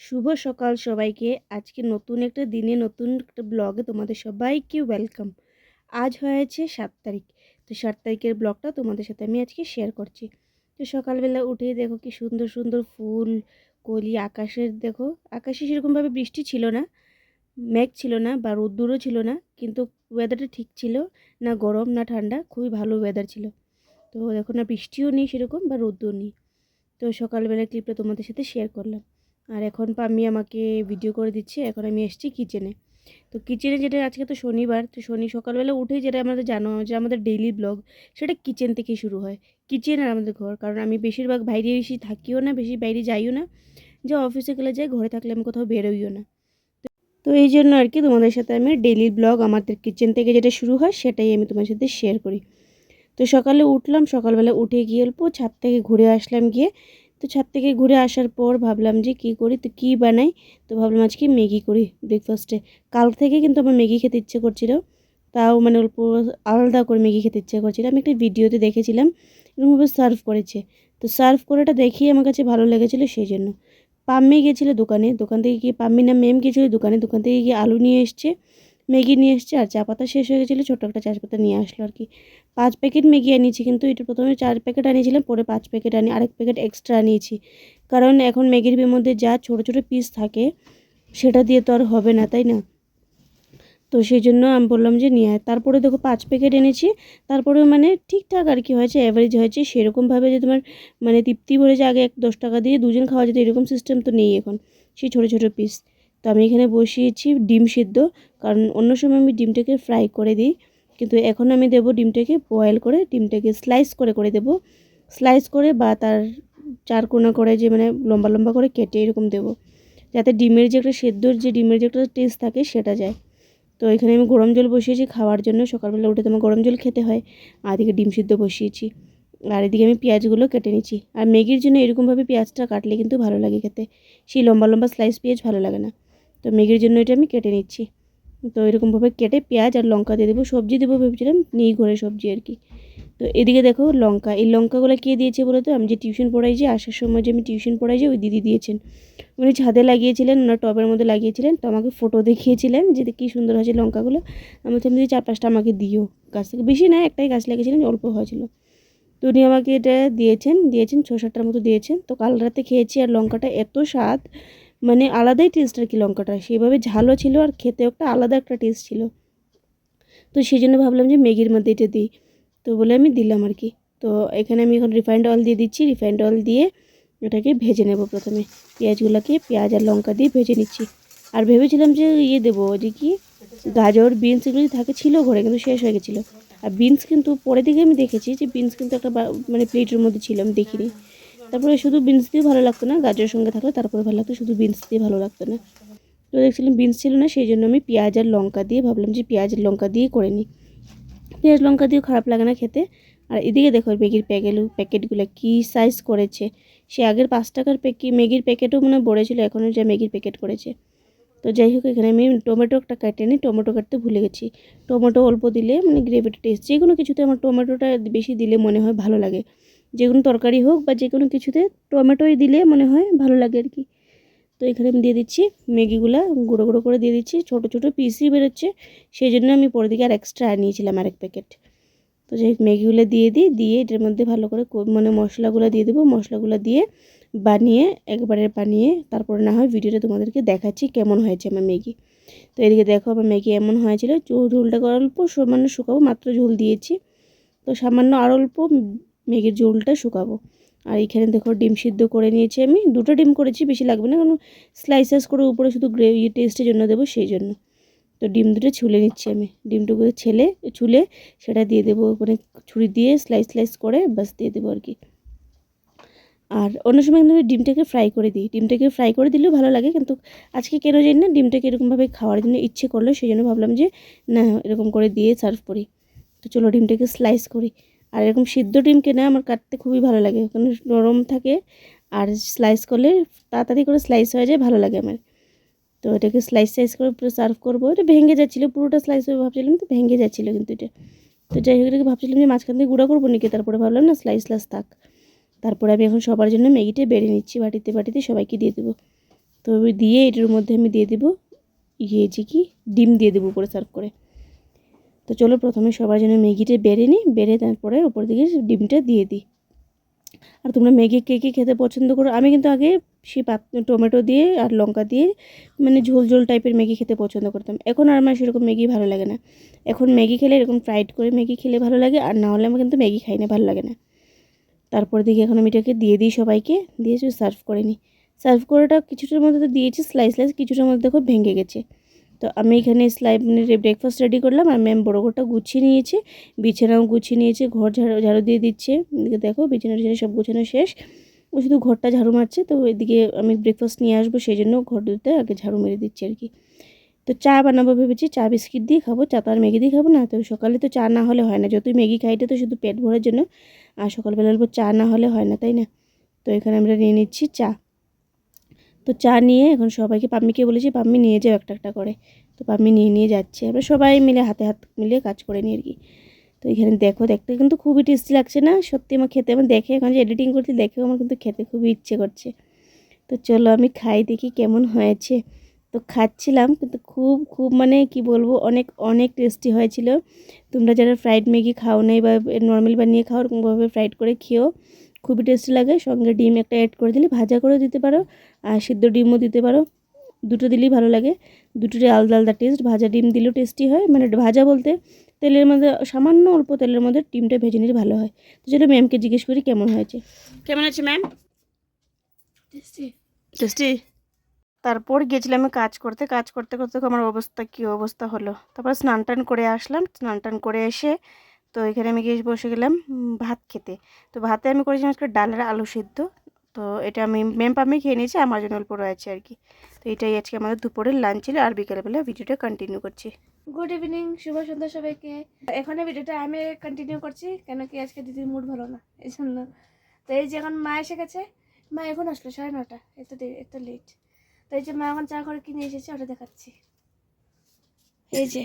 শুভ সকাল সবাইকে। আজকে নতুন একটা দিনে নতুন একটা ব্লগে তোমাদের সবাইকে ওয়েলকাম আজ হয়েছে সাত তারিখ। তো সাত তারিখের ব্লগটা তোমাদের সাথে আমি আজকে শেয়ার করছি। তো সকালবেলা উঠে দেখো কি সুন্দর সুন্দর ফুল, কলি, আকাশের দেখো, আকাশে সেরকমভাবে বৃষ্টি ছিল না, মেঘ ছিল না বা রোদ্দুরও ছিল না, কিন্তু ওয়েদারটা ঠিক ছিল, না গরম, না ঠান্ডা, খুবই ভালো ওয়েদার ছিল। তো দেখো না বৃষ্টিও নেই সেরকম বা রোদ্দুর নেই। তো সকালবেলা ক্লিপটা তোমাদের সাথে শেয়ার করলাম। আর এখন পাম্মি আমাকে ভিডিও করে দিচ্ছে, এখন আমি এসেছি কিচেনে তো কিচেনে যেটা আজকে তো শনিবার, তো শনি সকালবেলা উঠেই যেটা আমাদের জানো, যে আমাদের ডেইলি ব্লগ সেটা কিচেন থেকে শুরু হয়। কিচেন আর আমাদের ঘর, কারণ আমি বেশিরভাগ বাইরে বেশি থাকিও না, বেশি বাইরে যাইও না। যে অফিসে গেলে যাই, ঘরে থাকলে আমি কোথাও বেরোইও না। তো এই জন্য আর কি তোমাদের সাথে আমি ডেইলি ব্লগ আমাদের কিচেন থেকে যেটা শুরু হয়, সেটাই আমি তোমার সাথে শেয়ার করি। তো সকালে উঠলাম, সকালবেলা উঠে গিয়ে অল্প ছাদ থেকে ঘুরে আসলাম গিয়ে তো ছাদ থেকে ঘুরে আসার পর ভাবলাম যে কি করি, তো কী বানাই? তো ভাবলাম আজকে ম্যাগি করি ব্রেকফাস্টে কাল থেকে কিন্তু আমার ম্যাগি খেতে ইচ্ছে করছিল, তাও মানে অল্প আলাদা করে ম্যাগি খেতে ইচ্ছে করছিল। আমি একটা ভিডিওতে দেখেছিলাম, এরকমভাবে সার্ভ করেছে। তো সার্ভ করাটা দেখিয়ে আমার কাছে ভালো লেগেছিলো সেই জন্য। পাম্মি গিয়েছিল দোকানে, দোকান থেকে গিয়ে পাম্মি না মেম গিয়েছিল দোকানে, দোকান থেকে গিয়ে আলু নিয়ে এসছে। ম্যাগি নিয়ে এসছে আর চা পাতা শেষ হয়ে গেছিল ছোটো একটা চা পাতা নিয়ে আসলো আর কি। পাঁচ প্যাকেট ম্যাগি আনিয়েছি কিন্তু এটা প্রথমে চার প্যাকেট আনিয়েছিলাম, পরে পাঁচ প্যাকেট আনি, আরেক প্যাকেট এক্সট্রা আনিয়েছি। কারণ এখন ম্যাগির মধ্যে যা ছোটো ছোটো পিস থাকে, সেটা দিয়ে তো আর হবে না, তাই না? তো সেই জন্য আমি বললাম যে নিয়ে আয়। তারপরে দেখো পাঁচ প্যাকেট এনেছি তারপরে মানে ঠিকঠাক আর কি হয়েছে অ্যাভারেজ হয়েছে। সেরকমভাবে যে তোমার মানে তৃপ্তি ভরে যে আগে এক দশ টাকা দিয়ে দুজন খাওয়া যেত, এরকম সিস্টেম তো নেই এখন। সেই ছোটো ছোটো পিস তো আমি এখানে বসিয়েছি ডিম সিদ্ধ, কারণ অন্য সময় আমি ডিমটাকে ফ্রাই করে দিই। কিন্তু এখন আমি দেবো ডিমটাকে বয়েল করে, ডিমটাকে স্লাইস করে করে দেবো। স্লাইস করে বা তার চার কোনা করে যে মানে লম্বা লম্বা করে কেটে এরকম দেবো। যাতে ডিমের যে একটা সেদ্ধর যে ডিমের যে একটা টেস্ট থাকে সেটা যায়। তো এখানে আমি গরম জল বসিয়েছি খাওয়ার জন্য, সকালবেলা উঠে তোমার গরম জল খেতে হয়। আর এদিকে ডিম সিদ্ধ বসিয়েছি। আর এদিকে আমি পেঁয়াজগুলো কেটে নিচ্ছি। আর ম্যাগির জন্য এরকমভাবে পেঁয়াজটা কাটলে কিন্তু ভালো লাগে খেতে। সেই লম্বা লম্বা স্লাইস পেঁয়াজ ভালো লাগে না। তো ম্যাগির জন্য এটা আমি কেটে নিচ্ছি। তো এরকমভাবে কেটে পেঁয়াজ আর লঙ্কা দিয়ে দেবো। সবজি দেবো ভেবেছিলাম, নেই ঘরে সবজি আর কি। তো এদিকে দেখো লঙ্কা। এই লঙ্কাগুলো কে দিয়েছে বলে তো? আমি যে টিউশন পড়াই যে, আসার সময় যে আমি টিউশন পড়াই যে, ওই দিদি দিয়েছেন। উনি ছাদে লাগিয়েছিলেন, ওনার টবের মধ্যে লাগিয়েছিলেন। তো আমাকে ফটো দেখিয়েছিলেন যে কী সুন্দর হয়েছে লঙ্কাগুলো। আমি বলছিলাম দিদি চার পাঁচটা আমাকে দিও। গাছ থেকে বেশি না, একটাই গাছ লাগিয়েছিলেন অল্প হয়েছিল। তো উনি আমাকে এটা দিয়েছেন দিয়েছেন ছ সাতটার মতো দিয়েছেন। তো কাল রাতে খেয়েছি আর লঙ্কাটা এত স্বাদ মানে আলাদাই টেস্ট আর কি লঙ্কাটা। সেভাবে ঝালও ছিল আর খেতেও একটা আলাদা একটা টেস্ট ছিল। তো সেই জন্য ভাবলাম যে ম্যাগির মধ্যে এটা দিই। তো বলে আমি দিলাম আর কি। তো এখানে আমি এখন রিফাইন্ড অয়েল দিয়ে দিচ্ছি। রিফাইন্ড অয়েল দিয়ে এটাকে ভেজে নেব প্রথমে। পেঁয়াজগুলোকে পেঁয়াজ আর লঙ্কা দিয়ে ভেজে নিচ্ছি। আর ভেবেছিলাম যে ইয়ে দেবো, যে কি? গাজর বিনস এগুলো থাকে ছিল ঘরে কিন্তু শেষ হয়ে গেছিল। আর বিনস কিন্তু পরে দিকে আমি দেখেছি যে বিনস কিন্তু একটা মানে প্লেটের মধ্যে ছিল, আমি দেখিনি। তারপরে শুধু বিনস দিয়ে ভালো লাগতো না, গাজরের সঙ্গে থাকলে তারপরে ভালো লাগতো, শুধু বিনস দিয়ে ভালো লাগতো না। তো দেখছিলাম বিনস ছিল না, সেই জন্য আমি পেঁয়াজ আর লঙ্কা দিয়ে ভাবলাম যে পেঁয়াজ লঙ্কা দিয়ে করে নিই। পেঁয়াজ, লঙ্কা দিয়েও খারাপ লাগে না খেতে। আর এদিকে দেখো ম্যাগির প্যাকেট প্যাকেটগুলো কী সাইজ করেছে। সে আগের পাঁচ টাকার প্যাকি ম্যাগির প্যাকেটও মনে বড়েছিল, এখনও যা ম্যাগির প্যাকেট করেছে। তো যাই হোক, এখানে আমি টমেটো একটা কাটে নিই, টমেটো কাটতে ভুলে গেছি। টমেটো অল্প দিলে মানে গ্রেভিটা টেস্ট যে কোনো কিছুতে আমার টমেটোটা বেশি দিলে মনে হয় ভালো লাগে। যে কোনো তরকারি হোক বা যে কোনো কিছুতে টমেটোই দিলে মনে হয় ভালো লাগে আর কি। তো এখানে আমি দিয়ে দিচ্ছি ম্যাগিগুলো, গুঁড়ো গুঁড়ো করে দিয়ে দিচ্ছি। ছোটো ছোটো পিসই বেরোচ্ছে সেই জন্য আমি পরের দিকে আর এক্সট্রা নিয়েছিলাম আরেক প্যাকেট তো যাই ম্যাগিগুলো দিয়ে দিই, দিয়ে এটার মধ্যে ভালো করে মানে মশলাগুলো দিয়ে দেবো। মশলাগুলো দিয়ে বানিয়ে, একবারে বানিয়ে তারপরে না হয় ভিডিওটা তোমাদেরকে দেখাচ্ছি কেমন হয়েছে আমার ম্যাগি। তো এদিকে দেখো আমার ম্যাগি এমন হয়েছিল ঝোলটাকে অল্প সামান্য শুকাবো, মাত্র ঝোল দিয়েছি। তো সামান্য আর অল্প ম্যাগির ঝোলটা শুকাবো। আর এখানে দেখো ডিম সিদ্ধ করে নিয়েছি আমি। দুটো ডিম করেছি, বেশি লাগবে না, কারণ স্লাইসাস করে উপরে শুধু গ্রেভি টেস্টের জন্য দেবো সেই জন্য। তো ডিম দুটো ছুলে নিচ্ছি আমি। ডিমটুকু ছেলে, ছুলে সেটা দিয়ে দেবো মানে ছুরি দিয়ে স্লাইস স্লাইস করে বাস দিয়ে দেবো আর কি। আর অন্য সময় কিন্তু ডিমটাকে ফ্রাই করে দিই। ডিমটাকে ফ্রাই করে দিলেও ভালো লাগে, কিন্তু আজকে কেন জানি না ডিমটাকে এরকমভাবে খাওয়ার জন্য ইচ্ছে করল, সেই জন্য ভাবলাম যে না, এরকম করে দিয়ে সার্ভ করি। তো চলো ডিমটাকে স্লাইস করি। আর এরকম সিদ্ধ ডিম কেনা আমার কাটতে খুবই ভালো লাগে। ওখানে নরম থাকে আর স্লাইস করলে তাড়াতাড়ি করে স্লাইস হয়ে যায়, ভালো লাগে আমার। তো এটাকে স্লাইস সাইজ করে পুরো সার্ভ করব। এটা ভেঙে যাচ্ছিল, পুরোটা স্লাইস হয়ে ভাবছিলাম তো ভেঙে যাচ্ছিল কিন্তু এটা। তো যাই হোক, এটাকে ভাবছিলাম যে মাঝখান থেকে গুঁড়া করব নাকি, তারপরে ভাবলাম না স্লাইস স্লাইস থাক। তারপরে আমি এখন সবার জন্য ম্যাগিটা বেড়ে নিচ্ছি, বাটিতে বাটিতে সবাইকে দিয়ে দেবো। তো দিয়ে এটার মধ্যে আমি দিয়ে দেবো ইয়ে যে কি, ডিম দিয়ে দেবো উপরে সার্ভ করে। তো চলো প্রথমে সবার জন্য ম্যাগিটা বেড়ে নিই, বেড়ে তারপরে উপর দিকে ডিমটা দিয়ে দিই। আর তোমরা ম্যাগি কে কে খেতে পছন্দ করো? আমি কিন্তু আগে সেই পাত, টমেটো দিয়ে আর লঙ্কা দিয়ে মানে ঝোল ঝোল টাইপের ম্যাগি খেতে পছন্দ করতাম। এখন আর আমার সেরকম ম্যাগি ভালো লাগে না। এখন ম্যাগি খেলে এরকম ফ্রাইড করে ম্যাগি খেলে ভালো লাগে, আর না হলে আমার কিন্তু ম্যাগি খাই না, ভালো লাগে না। তারপর দিকে এখন আমি এটাকে দিয়ে দিই সবাইকে, দিয়ে সার্ভ করে নিই। সার্ভ করাটা কিছুটার মধ্যে তো দিয়েছি স্লাইস স্লাইস কিছুটার মধ্যে দেখো ভেঙে গেছে। তো আমি এখানে স্লাই মানে ব্রেকফাস্ট রেডি করলাম আর ম্যাম বড় ঘরটা গুছিয়ে নিয়েছে, বিছানাও গুছিয়ে নিয়েছে, ঘর ঝাড়ু ঝাড়ু দিয়ে দিচ্ছে। এদিকে দেখো বিছানা টিছানা সব গুছানো শেষ। ও শুধু ঘরটা ঝাড়ু মারছে, তো এদিকে আমি ব্রেকফাস্ট নিয়ে আসব সেই জন্য ঘর দিতে আগে ঝাড়ু মেরে দিচ্ছি আর কি। তো চা বানাবো ভেবেছি, চা বিস্কিট দিয়ে খাব, চা তো আর ম্যাগি দিয়ে খাব না, তো সকালে তো চা না হলে হয় না। যতই ম্যাগি খাইতে তো শুধু পেট ভরার জন্য। আর সকালবেলা অল্প চা না হলে হয় না, তাই না? তো এখানে আমরা নিয়ে নিচ্ছি চা। তো চা নিয়ে এখন সবাইকে, পাম্মিকে বলেছি, পাম্মি নিয়ে যাও একটা একটা করে। তো পাম্মি নিয়ে নিয়ে যাচ্ছে। আমরা সবাই মিলে হাতে হাত মিলে কাজ করে নিই আর কি। তো এখানে দেখো, দেখতে কিন্তু খুবই টেস্টি লাগছে না? সত্যি আমার খেতে আমার দেখে, এখন যে এডিটিং করছি, দেখেও আমার কিন্তু খেতে খুবই ইচ্ছে করছে। তো চলো আমি খাই, দেখি কেমন হয়েছে। তো খাচ্ছিলাম, কিন্তু খুব খুব মানে কি বলব, অনেক অনেক টেস্টি হয়েছিল। তোমরা যারা ফ্রাইড ম্যাগি খাও নাই বা নর্মাল বানিয়ে খাও, ওরকমভাবে ফ্রাইড করে খেও। খুবই টেস্টি লাগে। সঙ্গে ডিম একটা অ্যাড করে দিলে ভাজা করেও দিতে পারো আর সিদ্ধ ডিমও দিতে পারো। দুটো দিলেই ভালো লাগে। দুটোরই আলাদা আলাদা টেস্ট ভাজা ডিম দিলেও টেস্টি হয়। মানে ভাজা বলতে তেলের মধ্যে সামান্য অল্প তেলের মধ্যে ডিমটা ভেজে নিলে ভালো হয়। তো চলো ম্যামকে জিজ্ঞেস করি কেমন হয়েছে। কেমন আছে ম্যাম টেস্টি টেস্টি তারপর গেছিলাম আমি কাজ করতে। কাজ করতে করতে আমার অবস্থা কী অবস্থা হলো? তারপর স্নান টান করে আসলাম। স্নান টান করে এসে তো এখানে আমি গিয়ে বসে গেলাম ভাত খেতে। তো ভাতে আমি করেছিলাম আজকে ডালের আলু সিদ্ধ। তো এটা আমি মেম পামে খেয়ে নিয়েছি, আমার জন্য অল্প রয়েছে আর কি। তো এটাই আজকে আমাদের দুপুরের লাঞ্চ ছিল আর বিকেলবেলা ভিডিওটা কন্টিনিউ করছি। গুড ইভিনিং শুভ সন্ধ্যা সবাইকে। এখানে ভিডিওটা আমি কন্টিনিউ করছি, কেন কি আজকে দিদির মুড ভালো না, এই জন্য। তো এই যে এখন মা এসে গেছে, মা এখন আসলো সাড়ে নটা, এত এত লেট তো এই যে মা এখন চা করে কিনে এসেছে, ওটা দেখাচ্ছি। এই যে।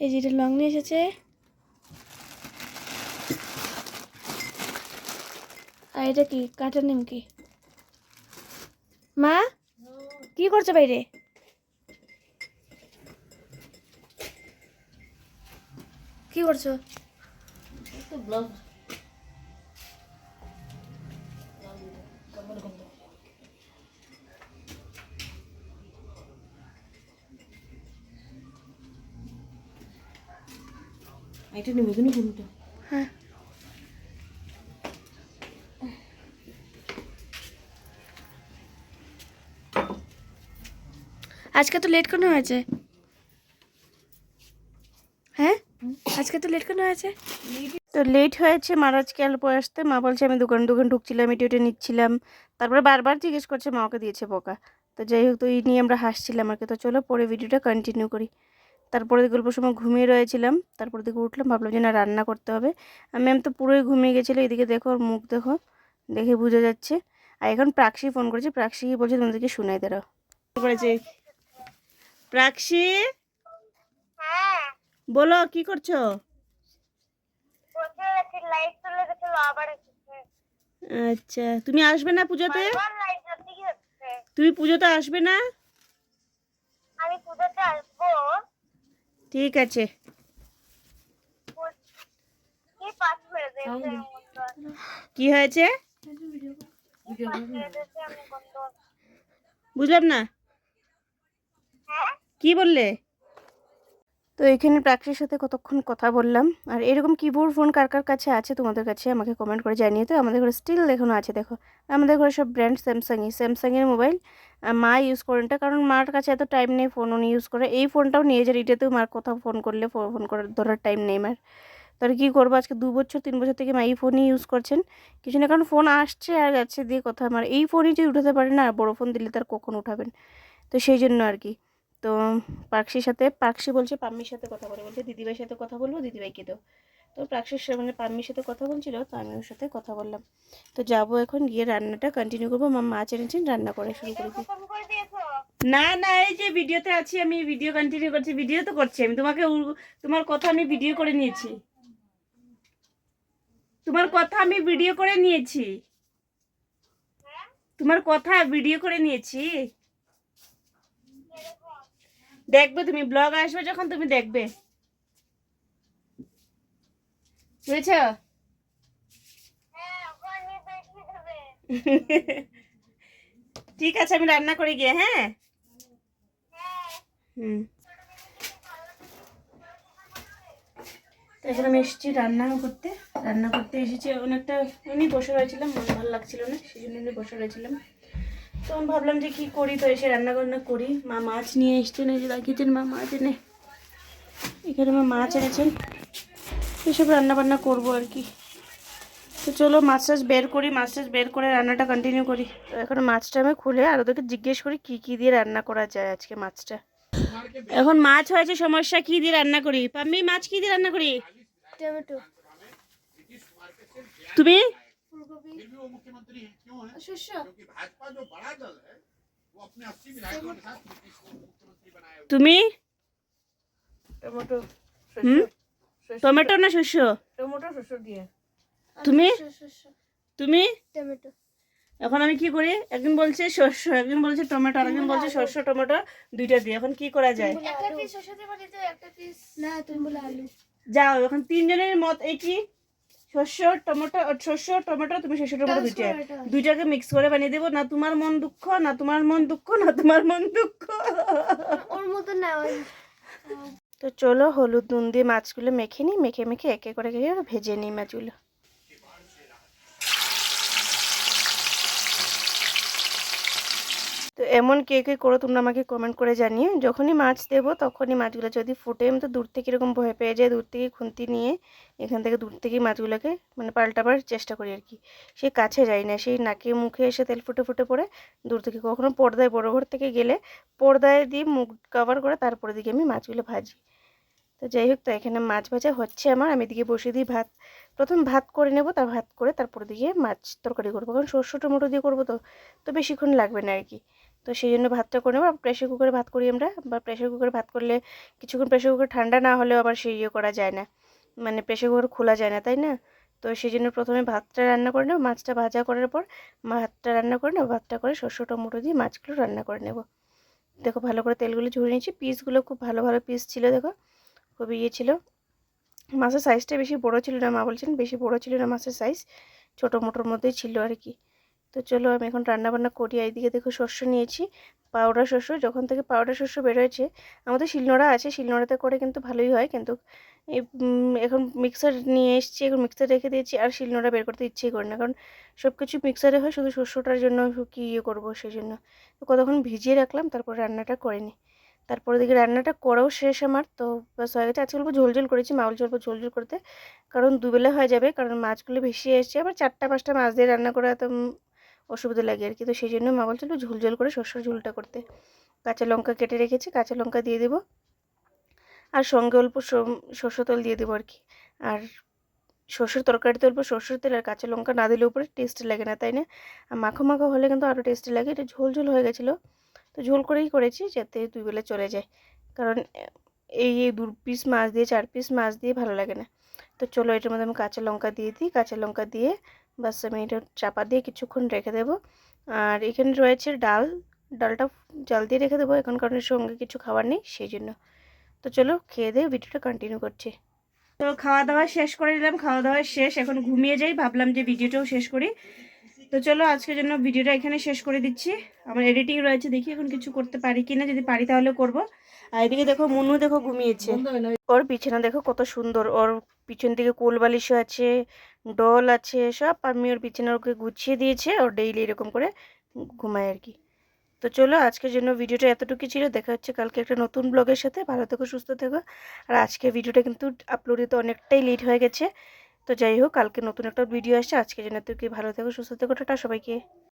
এই যে এটা লং নিয়ে এসেছে। আর এটা কি? কাঠের নিমকি। মা, কি করছ বাইরে? কি করছ? এটা কোনটা হ্যাঁ। আজকে তো লেট কেন হয়েছে? হ্যাঁ? আজকে তো লেট কেন হয়েছে? তো লেট হয়েছে মারাজকে অল্প আসতে। মা বলছে আমি দোকান দোকান ঢুকছিলাম এটি ওটা নিচ্ছিলাম। তারপরে বারবার জিজ্ঞেস করছে মা ওকে দিয়েছে বোকা? তো যাই হোক তো এই নিয়ে আমরা হাসছিলাম আর কি। তো চলো পরে ভিডিওটা কন্টিনিউ করি। তারপরে গল্প সময় ঘুমিয়ে রয়েছিলাম তারপর দিকে উঠলাম ভাবলাম যে না রান্না করতে হবে। আর ম্যাম তো পুরোই ঘুমিয়ে গেছিল এদিকে দেখো ওর মুখ দেখো দেখে বোঝা যাচ্ছে। আর এখন প্রাক্সি ফোন করেছে প্রাক্সি বলছে তোমাদেরকে শোনাই দাঁড়াও। করেছে? প্রাক্সি? বলো কি করছ? আচ্ছা তুমি আসবে না পুজোতে? তুমি পুজোতে আসবে না? আমি পুজোতে আসব। ঠিক আছে। কি হয়েছে? বুঝলাম না। হ্যাঁ? কি বললে? তো এখানে প্রাক্সির সাথে কতক্ষণ কথা বললাম। আর এরকম কিবোর্ড ফোন কার কার কাছে আছে তোমাদের কাছে আমাকে কমেন্ট করে জানিয়ে তো আমাদের ঘরে স্টিল এখনও আছে, দেখো। আমাদের ঘরে সব ব্র্যান্ড স্যামসাংই স্যামসাংয়ের মোবাইল মা ইউজ করেন এটা কারণ মার কাছে এত টাইম নেই ফোন উনি ইউজ করে। এই ফোনটাও নিয়ে যায় এটাতেও মার কোথাও ফোন করলে ফোন করার, ধরার টাইম নেই মার। তাহলে কী করব? আজকে দু বছর, তিন বছর থেকে মা এই ফোনই ইউজ করছেন। কিছু না, কারণ ফোন আসছে আর যাচ্ছে দিয়ে কথা আমার এই ফোনই যদি উঠাতে পারে না আর বড়ো ফোন দিলে তার কখন উঠাবেন? তো সেই জন্য আর কি। তো পাকশির সাথে পাকশি বলছে পাম্মির সাথে কথা বলে, বলছে দিদিভাইয়ের সাথে কথা বলব, দিদিভাইকে তো পাকশির সাথে মানে পাম্মির সাথে কথা বলছিল, তো আমি ওর সাথে কথা বললাম। তো যাব এখন গিয়ে রান্নাটা কন্টিনিউ করব, মা মাছ এনেছেন রান্না করে শুরু করে দিই ফোন করে দিয়েছ। না না, এই যে ভিডিওতে আছি, আমি ভিডিও কন্টিনিউ করছি, ভিডিও তো করছি, আমি তোমাকে তোমার কথা আমি ভিডিও করে নিয়েছি। তোমার কথা আমি ভিডিও করে নিয়েছি। তোমার কথা ভিডিও করে নিয়েছি। দেখবে তুমি ব্লগ আসবে যখন তুমি দেখবে। বুঝেছ? হ্যাঁ ঠিক আছে আমি রান্না করে গিয়ে হ্যাঁ? হ্যাঁ। হুম। এখন আমি এসেছি রান্না করতে। রান্না করতে এসেছি। অনেকটা এমনি বসে রয়েছিলাম মন ভালো লাগছিল না সেই জন্য বসে রয়েছিলাম। তো আমি ভাবলাম যে কি করি? তো এসে রান্না বান্না করি। মা মাছ নিয়ে এসছেন এই যে রাখিয়েছেন মা মাছ এনে। এখানে মা মাছ এনেছেন। এসব রান্না বান্না করব আর কি। তো চলো মাছ টাছ বের করি মাছ টাছ বের করে রান্নাটা কন্টিনিউ করি। তো এখন মাছটা আমি খুলে আর ওদেরকে জিজ্ঞেস করি কি কি দিয়ে রান্না করা যায় আজকে মাছটা? এখন মাছ হয়েছে সমস্যা কি দিয়ে রান্না করি? পাম্মি মাছ কি দিয়ে রান্না করি? টমেটো তুমি? ফুলকপি শস্য তুমি টমেটো টমেটো না শস্য টমেটো শস্য দিয়ে তুমি তুমি টমেটো এখন আমি কি করি? একদিন বলছে শস্য একদিন বলছে টমেটো আর একজন বলছে শস্য টমেটো দুইটা দিয়ে। এখন কি করা যায়? একটা পিস শস্য দিয়ে পারি একটা পিস না তুমি বলে আলু। যাও এখন তিনজনের মত এই কি? শস্য টমেটো শস্য টমেটো তুমি শস্য টমেটো দুইটা দুইটাকে মিক্স করে বানিয়ে দেবো না তোমার মন দুঃখ না তোমার মন দুঃখ না তোমার মন দুঃখ। ওর মতো না তো চলো হলুদ নুন দিয়ে মাছগুলো মেখে নিই মেখে মেখে একে করে ভেজে নিই মাছগুলো। এমন কে কে করো তোমরা আমাকে কমেন্ট করে জানিও। যখনই মাছ দেবো তখনই মাছগুলো যদি ফুটে, আমি তো দূর থেকে এরকম ভয় পেয়ে যায় দূর থেকে খুন্তি নিয়ে এখান থেকে দূর থেকেই মাছগুলোকে মানে পাল্টাবার চেষ্টা করি আর কি। সেই কাছে যাই না, সেই নাকে মুখে এসে তেল ফুটে ফুটে পড়ে, দূর থেকে কখনো পর্দায় বড় ঘর থেকে গেলে পর্দায় দিয়ে মুখ কভার করে তারপরে দিকে আমি মাছগুলো ভাজি। তো যাই হোক, তো এখানে মাছ ভাজা হচ্ছে আমার, আমি এদিকে বসিয়ে দিই ভাত। প্রথম ভাত করে নেব, তার ভাত করে তারপর দিকে মাছ তরকারি করব। কারণ সর্ষ টমেটো দিয়ে করব তো তো বেশিক্ষণ লাগবে না আর কি। তো সেই জন্য ভাতটা করে নেব। প্রেশার কুকারে ভাত করি আমরা। বা প্রেশার কুকারে ভাত করলে কিছুক্ষণ প্রেশার কুকার ঠান্ডা না হলেও আবার সেই ইয়ে করা যায় না। মানে প্রেশার কুকার খোলা যায় না, তাই না? তো সেই জন্য প্রথমে ভাতটা রান্না করে নেব। মাছটা ভাজা করার পর ভাতটা রান্না করে নেব। ভাতটা করে শস্য টমেটো দিয়ে মাছগুলো রান্না করে নেব। দেখো ভালো করে তেলগুলো ঝরিয়ে নিয়েছি। পিসগুলো খুব ভালো ভালো পিস ছিল, দেখো। খুবই ইয়ে ছিল। মাছের সাইজটা বেশি বড় ছিল না, মা বলছেন। বেশি বড় ছিল না মাছের সাইজ ছোটো মোটোর মধ্যেই ছিল আর কি। তো চলো আমি এখন রান্না বান্না করি। এইদিকে দেখো শস্য নিয়েছি পাউডার শস্য। যখন থেকে পাউডার শস্য বেরোয়েছে, আমাদের শিলনোড়া আছে, শিলনোড়াতে করে কিন্তু ভালোই হয়। কিন্তু এখন মিক্সার নিয়ে এসেছি, এখন মিক্সার রেখে দিয়েছি, আর শিলনোড়া বের করতে ইচ্ছেই করে না। কারণ সব কিছু মিক্সারে হয়, শুধু শস্যটার জন্য কি ইয়ে করব সেই জন্য তো কতক্ষণ ভিজিয়ে রাখলাম, তারপর রান্নাটা করে নিই। তারপরে দিকে রান্নাটা করাও শেষ আমার। তো বাস হয়ে গেছে। আজকে অল্প ঝোল ঝোল করেছি মা বলছে ঝোল ঝোল করতে। কারণ দুবেলা হয়ে যাবে, কারণ মাছগুলো ভেসে এসছে। আবার চারটা পাঁচটা মাছ দিয়ে রান্না করা তো অসুবিধা লাগে আর কি। তো সেই জন্য মা বলছিল ঝোল ঝোল করে শস্যর ঝোলটা করতে। কাঁচা লঙ্কা কেটে রেখেছি, কাঁচা লঙ্কা দিয়ে দেবো। আর সঙ্গে অল্প সম- সর্ষে তেল দিয়ে দেবো আর কি। আর সর্ষের তরকারিতে অল্প সর্ষের তেল আর কাঁচা লঙ্কা না দিলে উপরে টেস্ট লাগে না, তাই না? আর মাখো মাখো হলে কিন্তু আরও টেস্টি লাগে। এটা ঝোল ঝোল হয়ে গেছিল। তো ঝোল করেই করেছি যাতে দুই বেলা চলে যায়। কারণ এই এই দু পিস মাছ দিয়ে, চার পিস মাছ দিয়ে ভালো লাগে না। তো চলো এটার মধ্যে আমি কাঁচা লঙ্কা দিয়ে দিই। কাঁচা লঙ্কা দিয়ে বাস আমি এটা চাপা দিয়ে কিছুক্ষণ রেখে দেবো। আর এখানে রয়েছে ডাল। ডালটা জল দিয়ে রেখে দেবো, এখন কারণের সঙ্গে কিছু খাবার নেই, সেই জন্য। তো চলো খেয়ে দিয়ে ভিডিওটা কন্টিনিউ করছি। তো খাওয়া দাওয়া শেষ করে দিলাম খাওয়া দাওয়া শেষ, এখন ঘুমিয়ে যাই, ভাবলাম যে ভিডিওটাও শেষ করি। তো চলো আজকের জন্য ভিডিওটা এখানে শেষ করে দিচ্ছি। আমার এডিটিং রয়েছে দেখি এখন কিছু করতে পারি কি না যদি পারি তাহলে করব। আর এদিকে দেখো মনু দেখো ঘুমিয়েছে। ওর বিছানা দেখো কত সুন্দর ওর পিছন দিকে কোল বালিশও আছে ডল আছে সব আমি ওর বিছানা ওকে গুছিয়ে দিয়েছে ওর ডেইলি এরকম করে ঘুমায় আর কি। তো চলো আজকের জন্য ভিডিওটা এতটুকু ছিল দেখা হচ্ছে কালকে একটা নতুন ব্লগের সাথে। ভালো থেকো সুস্থ থেকো। আর আজকে ভিডিওটা কিন্তু আপলোড দিতে অনেকটাই লেট হয়ে গেছে। তো যাই হোক, কালকে নতুন একটা ভিডিও আসছে। আজকে জন্য তুই কি ভালো থাকো, সুস্থ থাকো, টাটা সবাইকে।